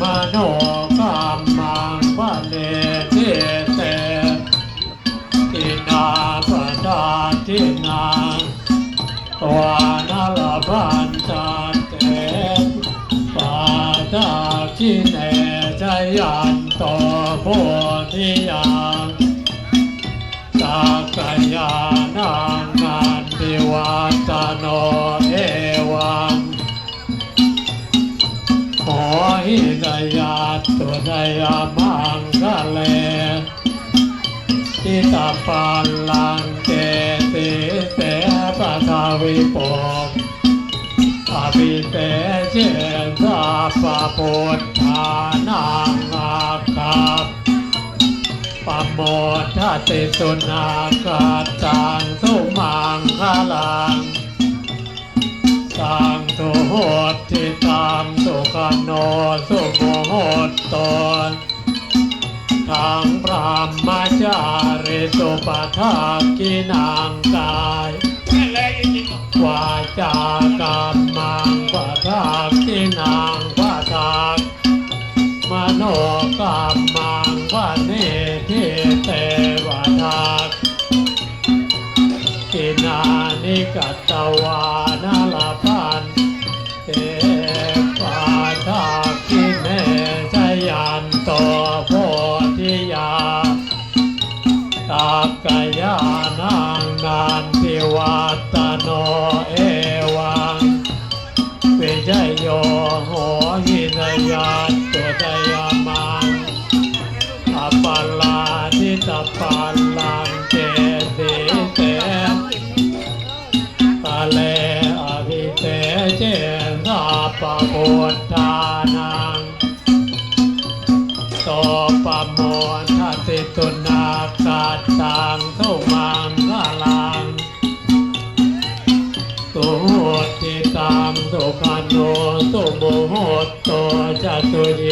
มโนกรรมังปะเนเทเตตินาปะดาทินาตัวนาลบันตาเตปาดาทิเนจยันโตโพธิยังสักายานัง ยาตุดายามังคะเลทิตาปัลลังเกติเตปะทาวิปกอภิเตเจสาปะพุทธานังอาคับปะโมทติสุนาคาตังสุมังคลัง ตังตุโหติตังสุขนโนสุโมโหตตนทังพระมมาจาริสุปทากินังกายวาจากรรมังปะทากินังปะทามโนกรรมังปะเนทิเตวะทากินานิกัตตวานา ตากยานังนันทิวัตโนเอวังวิจโยโหหินยาตุตยามังอปัลลาทิตาปัลลังเจติเตตะเลอภิเตเจนาปะพุทธานัง โตปะโมทัติตุนาคาตังทุมังคลังตุติตังตุคันโนตุโมหตโตจัตุเย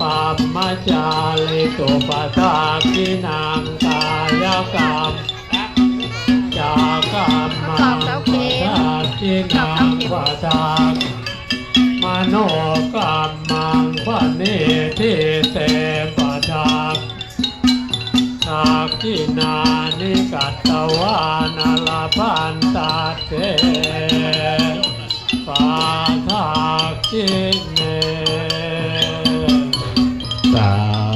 ปัมมาจาลิตุปะทากินังกายกรรมจากรรม โนกรรมังวะเนทิเตปทาทากินานิกัตตวานาลพันตาเตปาทากิน